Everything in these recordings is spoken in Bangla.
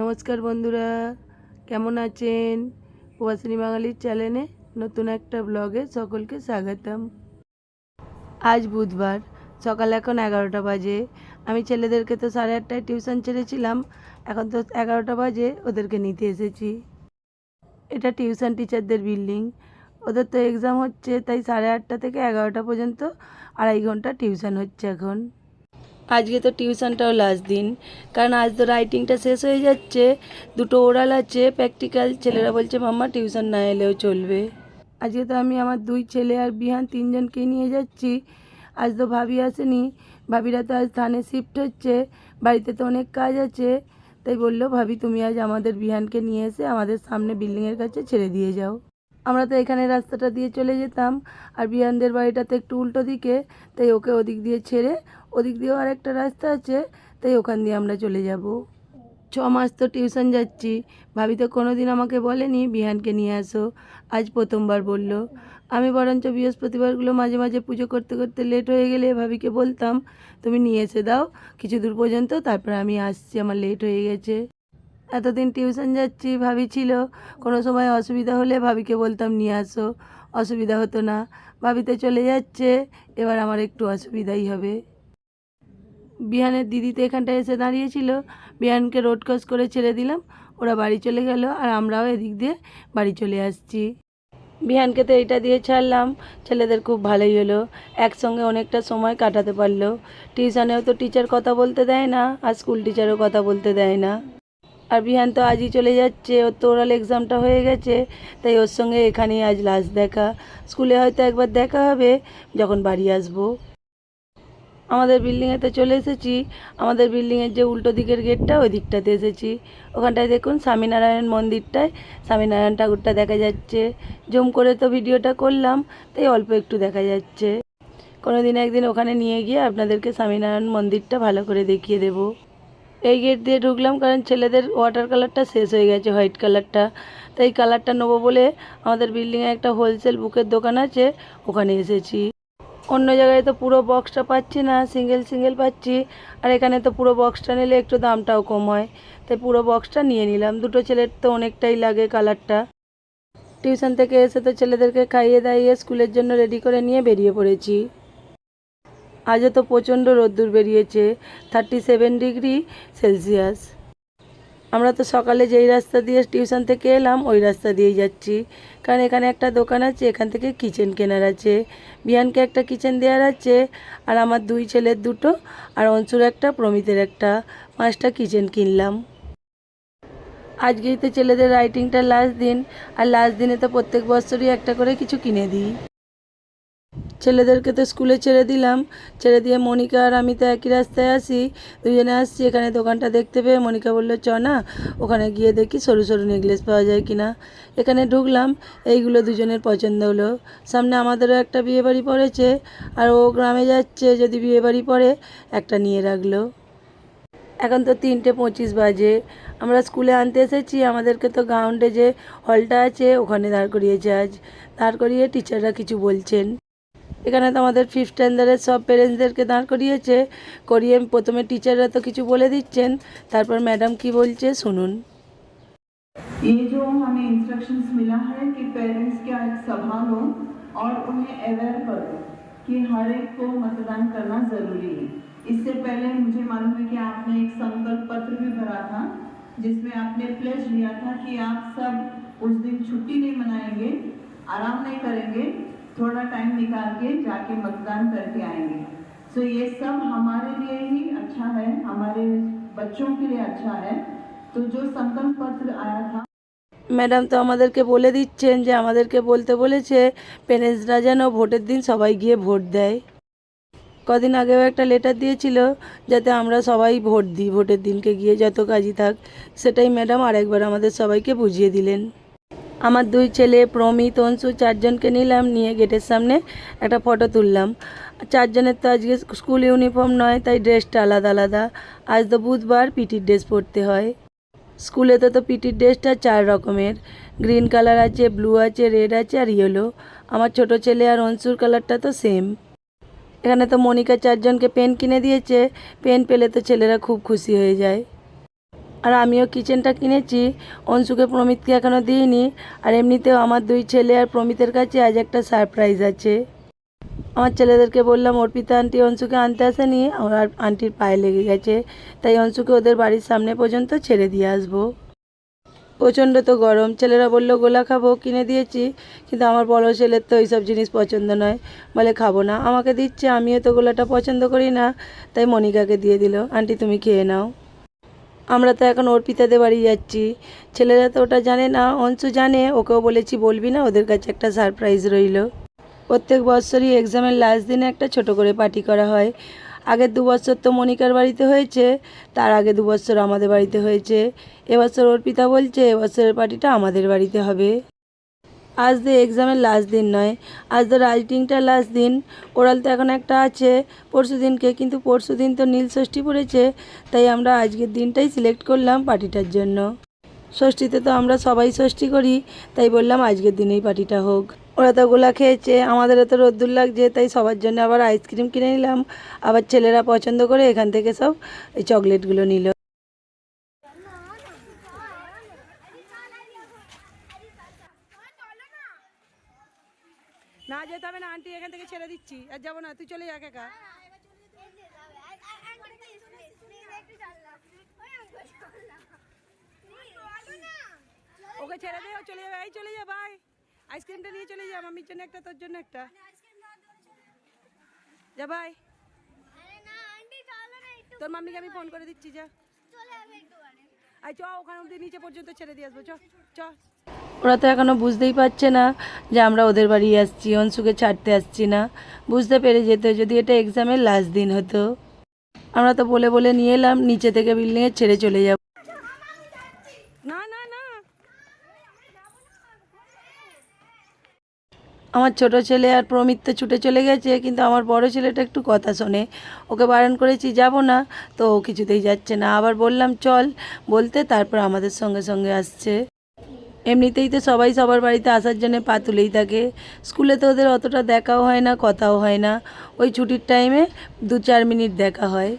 নমস্কার বন্ধুরা, কেমন আছেন? প্রবাসিনী বাঙালির চ্যানেলে নতুন একটা ব্লগে সকলকে স্বাগতম। আজ বুধবার, সকাল এখন এগারোটা বাজে। আমি ছেলেদেরকে তো সাড়ে আটটায় টিউশন ছেড়েছিলাম, এখন তো এগারোটা বাজে, ওদেরকে নিতে এসেছি। এটা টিউশন টিচারদের বিল্ডিং। ওদের তো এক্সাম হচ্ছে, তাই সাড়ে আটটা থেকে এগারোটা পর্যন্ত আড়াই ঘণ্টা টিউশন হচ্ছে এখন। আজকে তো টিউশনটাও লাস্ট দিন। কারণ আজ তো রাইটিংটা শেষ হয়ে যাচ্ছে, দুটো ওরাল আছে প্র্যাকটিক্যাল ছেলেরা বলছে, মাম্মা, টিউশন না এলেও চলবে। আজকে তো আমি আমার দুই ছেলে আর বিহান তিনজনকে নিয়ে যাচ্ছি। আজ তো ভাবি আসেনি। ভাবিরা তো আজ থানে শিফট হচ্ছে, বাড়িতে তো অনেক কাজ আছে। তাই বলল, ভাবি, তুমি আজ আমাদের বিহানকে নিয়ে এসে আমাদের সামনে বিল্ডিংয়ের কাছে ছেড়ে দিয়ে যাও। আমরা তো এখানে রাস্তাটা দিয়ে চলে যেতাম, আর বিহানদের বাড়িটা তো একটু উল্টো দিকে, তাই ওকে ওদিক দিয়ে ছেড়ে ওদিক দিয়েও আর একটা রাস্তা আছে, তাই ওখান দিয়ে আমরা চলে যাব। ছ মাস তো টিউশন যাচ্ছি, ভাবি তো কোনো দিন আমাকে বলেনি, বিহানকে নিয়ে আসো, আজ প্রথমবার বলল। আমি বরঞ্চ বৃহস্পতিবারগুলো মাঝে মাঝে পুজো করতে করতে লেট হয়ে গেলে ভাবিকে বলতাম, তুমি নিয়ে এসে দাও, কিছু দূর পর্যন্ত, তারপর আমি আসছি, আমার লেট হয়ে গেছে। এতদিন টিউশন যাচ্ছি, ভাবি ছিল, কোনো সময় অসুবিধা হলে ভাবিকে বলতাম, নিয়ে আসো। অসুবিধা হতো না। ভাবিতে চলে যাচ্ছে, এবার আমার একটু অসুবিধাই হবে। বিহানের দিদি তো এখানটায় এসে দাঁড়িয়েছিল। বিহানকে রোড ক্রস করে ছেড়ে দিলাম। ওরা বাড়ি চলে গেল, আর আমরাও এদিক দিয়ে বাড়ি চলে আসছি। বিহানকে তো এইটা দিয়ে ছাড়লাম, ছেলেদের খুব ভালোই হলো। একসঙ্গে অনেকটা সময় কাটাতে পারল। টিউশনেও তো টিচার কথা বলতে দেয় না, আর স্কুল টিচারও কথা বলতে দেয় না। আর বিহান তো আজই চলে যাচ্ছে, ওর তো ওরাল এক্সামটা হয়ে গেছে, তাই ওর সঙ্গে এখানেই আজ লাস্ট দেখা। স্কুলে হয়তো একবার দেখা হবে, যখন বাড়ি আসব। আমাদের বিল্ডিংয়েতে চলে এসেছি, আমাদের বিল্ডিংয়ের যে উল্টো দিকের গেটটা ওই দিকটাতে এসেছি। ওখানটায় দেখুন স্বামীনারায়ণ মন্দিরটায়, স্বামীনারায়ণ ঠাকুরটা দেখা যাচ্ছে। জুম করে তো ভিডিওটা করলাম, তাই অল্প একটু দেখা যাচ্ছে। কোনো দিন একদিন ওখানে নিয়ে গিয়ে আপনাদেরকে স্বামীনারায়ণ মন্দিরটা ভালো করে দেখিয়ে দেব। এই গেট দিয়ে ঢুকলাম কারণ ছেলেদের ওয়াটার কালারটা শেষ হয়ে গেছে হোয়াইট কালারটা তাই কালারটা নেব বলে আমাদের বিল্ডিংয়ে একটা হোলসেল বুকের দোকান আছে, ওখানে এসেছি। অন্য জায়গায় তো পুরো বক্সটা পাচ্ছি না সিঙ্গেল সিঙ্গেল পাচ্ছি। আর এখানে তো পুরো বক্সটা নিলে একটু দামটাও কম হয়। তাই পুরো বক্সটা নিয়ে নিলাম। দুটো ছেলের তো অনেকটাই লাগে কালারটা টিউশন থেকে এসে তো ছেলেদেরকে খাইয়ে দাইয়ে স্কুলের জন্য রেডি করে নিয়ে বেরিয়ে পড়েছি। আজও তো প্রচণ্ড রোদ্দুর বেরিয়েছে থার্টি সেভেন ডিগ্রি সেলসিয়াস আমরা তো সকালে যেই রাস্তা দিয়ে টিউশন থেকে এলাম, ওই রাস্তা দিয়েই যাচ্ছি। কারণ এখানে একটা দোকান আছে, এখান থেকে কিচেন কেনার আছে। বিয়ানকে একটা কিচেন দেওয়ার আছে, আর আমার দুই ছেলের দুটো, আর অংশুর একটা, প্রমিতের একটা। পাঁচটা কিচেন কিনলাম। আজকেই তো ছেলেদের রাইটিংটা লাস্ট দিন, আর লাস্ট দিনে তো প্রত্যেক বছরই একটা করে কিছু কিনে দিই। ছেলেদেরকে তো স্কুলে ছেড়ে দিলাম। ছেড়ে দিয়ে মনিকা আর আমি তো একই রাস্তায় আসি দুজনে আসছি, এখানে দোকানটা দেখতে পেয়ে মনিকা বলল, চ না, ওখানে গিয়ে দেখি সরু সরু নেকলেস পাওয়া যায় কিনা। এখানে ঢুকলাম, এইগুলো দুজনের পছন্দ হলো। সামনে আমাদেরও একটা বিয়ে বাড়ি পড়েছে, আর ও গ্রামে যাচ্ছে, যদি বিয়ে বাড়ি পড়ে, একটা নিয়ে রাখল। এখন তো তিনটে পঁচিশ বাজে। আমরা স্কুলে আনতে এসেছি, আমাদেরকে তো গ্রাউন্ডে যে হলটা আছে, ওখানে দাঁড় করিয়েছে আজ। দাঁড় করিয়ে টিচাররা কিছু বলছেন। এখানে তো আমাদের ফিফথ স্ট্যান্ডার্ডের সব পেরেন্টসদেরকে দাঁড় করিয়েছে করিয়ে প্রথমে টিচাররা তো কিছু বলে দিচ্ছেন তারপর ম্যাডাম কি বলছে শুনুন ये जो हमें इंस्ट्रक्शंस मिला है कि पेरेंट्स का एक सभा लो और उन्हें अवेयर करो कि हर एक को मतदान करना जरूरी है इससे पहले मुझे मालूम है कि आपने एक संकल्प पत्र भी भरा था जिसमें आपने प्लेज लिया था कि आप सब उस दिन छुट्टी नहीं मनाएंगे आराम नहीं करेंगे थोड़ा टाइम निकाल के जाके मतदान करके आएंगे सो ये सब हमारे लिए ही अच्छा है हमारे बच्चों के लिए अच्छा है तो जो संकल्प पत्र आया था ম্যাডাম তো আমাদেরকে বলে দিচ্ছেন যে আমাদেরকে বলতে বলেছে পেরেন্টসরা যেন ভোটের দিন সবাই গিয়ে ভোট দেয় কদিন আগেও একটা লেটার দিয়েছিল যাতে আমরা সবাই ভোট দিই ভোটের দিনকে গিয়ে যত কাজই থাক সেটাই ম্যাডাম আরেকবার আমাদের সবাইকে বুঝিয়ে দিলেন আমার দুই ছেলে, প্রমিত, অংশু, চারজনকে নিলাম, নিয়ে গেটের সামনে একটা ফটো তুললাম। চারজনের তো আজকে স্কুল ইউনিফর্ম নয়, তাই ড্রেসটা আলাদা আলাদা। আজ তো বুধবার, পিটির ড্রেস পরতে হয়। স্কুলেতে তো পিটির ড্রেসটা চার রকমের। গ্রিন কালার আছে ব্লু আছে রেড আছে আর ইয়েলো আমার ছোট ছেলে আর অংশুর কালারটা তো সেম এখানে তো মনিকা চারজনকে পেন কিনে দিয়েছে। পেন পেলে তো ছেলেরা খুব খুশি হয়ে যায়। আর আমিও কিচেনটা কিনেছি। অংশুকে প্রমিতকে এখনও দিইনি। আর এমনিতেও আমার দুই ছেলে আর প্রমিতের কাছে আজ একটা সারপ্রাইজ আছে। আমার ছেলেদেরকে বললাম, অর্পিতা আন্টি অংশুকে আনতে আসেনি। আমার আন্টির পায়ে লেগে গেছে। তাই অংশুকে ওদের বাড়ির সামনে পর্যন্ত ছেড়ে দিয়ে আসব। প্রচণ্ড তো গরম। ছেলেরা বলল, গোলা খাব, কিনে দিয়েছি। কিন্তু আমার বড় ছেলের তো এইসব জিনিস পছন্দ নয়। বলে, খাব না। আমাকে দিচ্ছে, আমিও তো গোলাটা পছন্দ করি না। তাই মনিকাকে দিয়ে দিল, আন্টি তুমি খেয়ে নাও। আমরা তো এখন অর্পিতাদের বাড়ি যাচ্ছি। ছেলেরা তো ওটা জানে না, অংশু জানে, ওকেও বলেছি, বলবি না? ওদের কাছে একটা সারপ্রাইজ রইল। প্রত্যেক বছরই এক্সামের লাস্ট দিনে একটা ছোট করে পার্টি করা হয়। আগের দু বছর তো মনিকার বাড়িতে হয়েছে, তার আগে দু বছর আমাদের বাড়িতে হয়েছে। এবছর অর্পিতা বলছে এবছরের পার্টিটা আমাদের বাড়িতে হবে। আজ তো এক্সামের লাস্ট দিন নয়। আজ তো রাইটিংটার লাস্ট দিন। ওরাল তো এখন একটা আছে পরশু দিনকে, কিন্তু পরশু দিন তো নীল ষষ্ঠী পড়েছে, তাই আমরা আজকের দিনটাই সিলেক্ট করলাম পার্টিটার জন্য। ষষ্ঠীতে তো আমরা সবাই ষষ্ঠী করি, তাই বললাম আজকের দিনেই পার্টিটা হোক। ওরা তো গোলা খেয়েছে আমাদেরও তো রোদ্দুর লাগছে, তাই সবার জন্য আবার আইসক্রিম কিনে নিলাম। আবার ছেলেরা পছন্দ করে এখান থেকে সব এই চকলেটগুলো নিল। যেতে হবে না, আন্টি এখান থেকে ছেড়ে দিচ্ছি। আর যাব না, তুই চলে যা একা ওকে ছেড়ে দে, ও চলে যাবে। এই চলে যা ভাই আইসক্রিমটা নিয়ে চলে যা মামির জন্য একটা, তোর জন্য একটা। যা ভাই তোর মাম্মিকে আমি ফোন করে দিচ্ছি, যা। আই চ, ওখানে অব্দি নিচে পর্যন্ত ছেড়ে দিয়ে আসব, চ চ। ওরা তো এখনও বুঝতেই পারছে না যে আমরা ওদের বাড়ি আসছি অংশুকে ছাড়তে আসছি না। বুঝতে পেরে যেত যদি এটা এক্সামের লাস্ট দিন হতো। আমরা তো বলে বলে নিয়ে এলাম নিচে থেকে বিল্ডিংয়ে ছেড়ে চলে যাব। না না না। আমার ছোট ছেলে আর প্রমিত তো ছুটে চলে গেছে কিন্তু আমার বড় ছেলেটা একটু কথা শোনে। ওকে বারণ করেছি যাব না। তো ও কিছুতেই যাচ্ছে না। আবার বললাম চল। বলতে তারপর আমাদের সঙ্গে সঙ্গে আসছে। এমনিতেই তো সবাই সবার বাড়িতে আসার জন্য পা তুলেই থাকে। স্কুলে তো ওদের অতটা দেখাও হয় না, কথাও হয় না। ওই ছুটির টাইমে দু চার মিনিট দেখা হয়।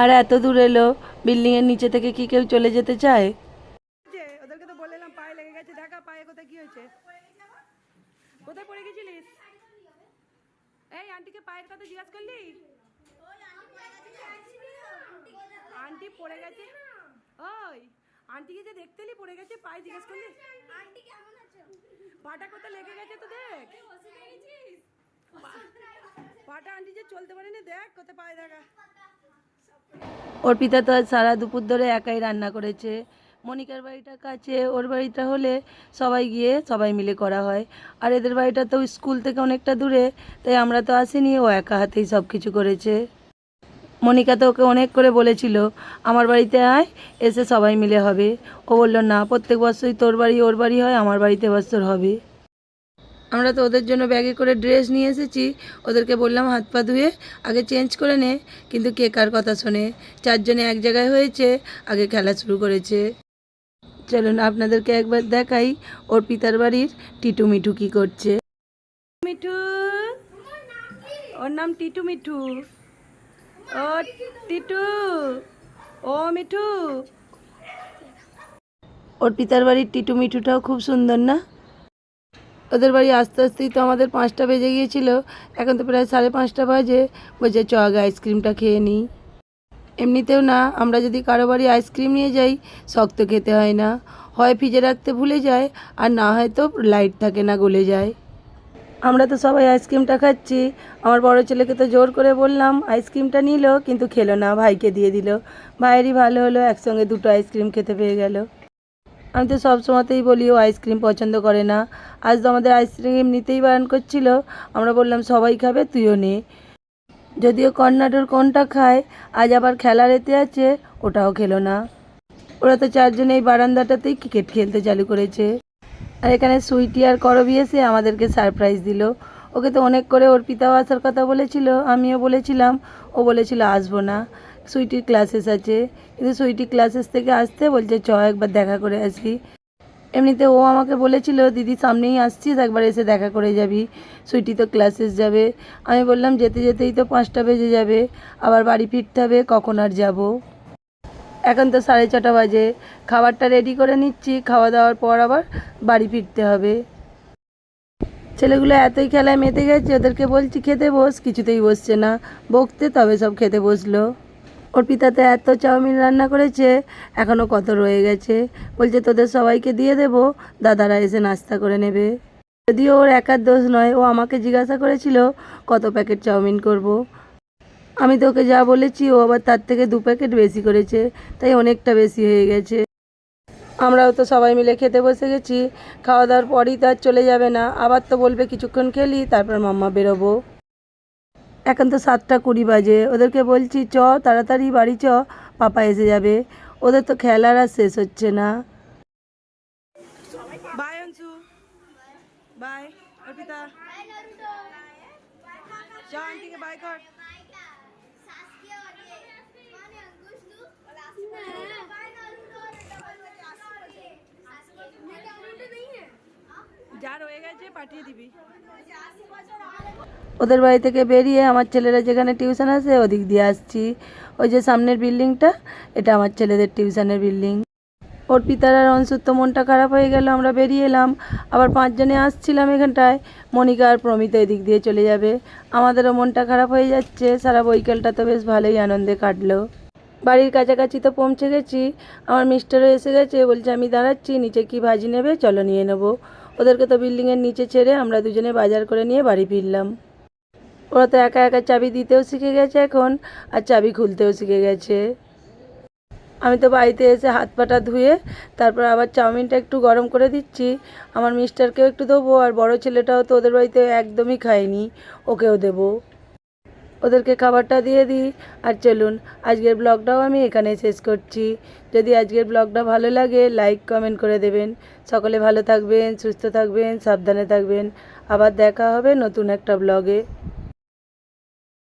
আর এত দূর এলো বিল্ডিংয়ের নিচে থেকে কি কেউ চলে যেতে চায়? ওই আন্টিকে যে দেখতে এলি পড়ে গেছে পায়ে জিজ্ঞেস করলি? পাটা কোথায় লেগে গেছে তো দেখ। পাটা আন্টি যে চলতে পারেনি দেখ কোথায় পায়ে দেখা অর্পিতা তো আজ সারা দুপুর ধরে একাই রান্না করেছে। মনিকার বাড়িটা কাছে ওর বাড়িটা হলে সবাই গিয়ে সবাই মিলে করা হয়। আর এদের বাড়িটা তো স্কুল থেকে অনেকটা দূরে তাই আমরা তো আসিনি ও একা হাতেই সব কিছু করেছে। মনিকা তো ওকে অনেক করে বলেছিল আমার বাড়িতে আয় এসে সবাই মিলে হবে। ও বলল না প্রত্যেক বছরই তোর বাড়ি ওর বাড়ি হয় আমার বাড়িতে বছর হবে। আমরা তো ওদের জন্য ব্যাগে করে ড্রেস নিয়ে এসেছি। ওদেরকে বললাম হাত পা ধুয়ে আগে চেঞ্জ করে নে কিন্তু কে কার কথা শোনে? চারজনে এক জায়গায় হয়েছে আগে খেলা শুরু করেছে। চলুন আপনাদেরকে একবার দেখাই ওর পিতার বাড়ির টিটু মিঠু কি করছে। মিঠু? ওর নাম টিটু মিঠু। ও টিটু, ও মিঠু। ওর পিতার বাড়ির টিটু মিঠুটাও খুব সুন্দর না? ওদের বাড়ি আস্তে আস্তেই তো আমাদের পাঁচটা বেজে গিয়েছিল। এখন তো প্রায় সাড়ে পাঁচটা বাজে। বলছে, চ আগে আইসক্রিমটা খেয়ে নিই এমনিতেও না, আমরা যদি কারও বাড়ি আইসক্রিম নিয়ে যাই, শক্ত খেতে হয় না। হয় ফ্রিজে রাখতে ভুলে যায়, আর না হয়তো লাইট থাকে না গলে যায়। আমরা তো সবাই আইসক্রিমটা খাচ্ছি। আমার বড় ছেলেকে তো জোর করে বললাম, আইসক্রিমটা নিল, কিন্তু খেলো না, ভাইকে দিয়ে দিল। ভাইয়েরই ভালো হলো, একসঙ্গে দুটো আইসক্রিম খেতে পেয়ে গেল। আমি তো সব সময়তেই বলি, ও আইসক্রিম পছন্দ করে না। আজ তো আমাদের আইসক্রিম নিতেই বারণ করছিল। আমরা বললাম, সবাই খাবে, তুইও নে। যদিও কর্নাটোর কোনটা খায়, আজ আবার খেলার এতে আছে, ওটাও খেলো না। ওরা তো চারজনে এই বারান্দাটাতেই ক্রিকেট খেলতে চালু করেছে। আর এখানে সুইটি আর করবি এসে আমাদেরকে সারপ্রাইজ দিল। ওকে তো অনেক করে ওর পিতাও আসার কথা বলেছিল, আমিও বলেছিলাম, ও বলেছিল আসব না, সুইটির ক্লাসেস আছে। কিন্তু সুইটি ক্লাসেস থেকে আসতে বলছে, চ একবার দেখা করে আসি এমনিতে ও আমাকে বলেছিল, দিদি, সামনেই আসছিস, একবার এসে দেখা করে যাবি। সুইটি তো ক্লাসেস যাবে। আমি বললাম, যেতে, যেতেই তো পাঁচটা বেজে যাবে। আবার বাড়ি ফিরতে হবে, কখন আর যাব? এখন তো সাড়ে ছটা বাজে। খাবারটা রেডি করে নিচ্ছি, খাওয়া দাওয়ার পর আবার বাড়ি ফিরতে হবে। ছেলেগুলো এতই খেলায় মেতে গেছে, ওদেরকে বলছি খেতে বস, কিছুতেই বসছে না। বকতে তবে সব খেতে বসল। ওর পিতাতে এত চাউমিন রান্না করেছে এখনও কত রয়ে গেছে। বলছে তোদের সবাইকে দিয়ে দেবো, দাদারা এসে নাস্তা করে নেবে। যদিও ওর একার দোষ নয়, ও আমাকে জিজ্ঞাসা করেছিল কত প্যাকেট চাউমিন করব। আমি তো ওকে যা বলেছি ও আবার তার থেকে দু প্যাকেট বেশি করেছে তাই অনেকটা বেশি হয়ে গেছে। আমরাও তো সবাই মিলে খেতে বসে গেছি খাওয়া দাওয়ার পরই তো আর চলে যাবে না। আবার তো বলবে কিছুক্ষণ খেলি তারপর মাম্মা বেরোবো। এখন তো সাতটা কুড়ি বাজে। ওদেরকে বলছি চ তাড়াতাড়ি বাড়ি চ পাপা এসে যাবে। ওদের তো খেলার আর শেষ হচ্ছে না। Bye Anshu bye Arpita. Bye কর। ওদের বাড়ি থেকে বেরিয়ে আমার ছেলেরা যেখানে টিউশন আসে ওদিক দিয়ে আসছি। ওই যে সামনের বিল্ডিংটা, এটা আমার ছেলেদের টিউশনের বিল্ডিং। ওর পিতার আর অংশুর তো মনটা খারাপ হয়ে গেল, আমরা বেরিয়ে এলাম। আবার পাঁচজনে আসছিলাম এখানটায়। মনিকা আর প্রমিতা এদিক দিয়ে চলে যাবে। আমাদেরও মনটা খারাপ হয়ে যাচ্ছে। সারা বৈকালটা তো বেশ ভালোই আনন্দে কাটলো। বাড়ির কাছাকাছি তো পৌঁছে গেছি। আমার মিস্টারও এসে গেছে, বলছে আমি দাঁড়াচ্ছি, নিচে কি ভাজি নেবে, চলো নিয়ে নেব। ওদেরকে তো বিল্ডিংয়ের নিচে ছেড়ে আমরা দুজনে বাজার করে নিয়ে বাড়ি ফিরলাম। ওরা তো একা একা চাবি দিতেও শিখে গেছে এখন, আর চাবি খুলতেও শিখে গেছে। আমি তো বাড়িতে এসে হাত পাটা ধুয়ে তারপর আবার চাউমিনটা একটু গরম করে দিচ্ছি। আমার মিস্টারকেও একটু দেবো, আর বড় ছেলেটাও তো ওদের বাড়িতে একদমই খায়নি, ওকেও দেবো। ওদেরকে খাবারটা দিয়ে দিই। আর চলুন, আজকের ব্লগটাও আমি এখানে শেষ করছি। যদি আজকের ব্লগটা ভালো লাগে লাইক কমেন্ট করে দেবেন। সকলে ভালো থাকবেন, সুস্থ থাকবেন, সাবধানে থাকবেন। আবার দেখা হবে নতুন একটা ব্লগে।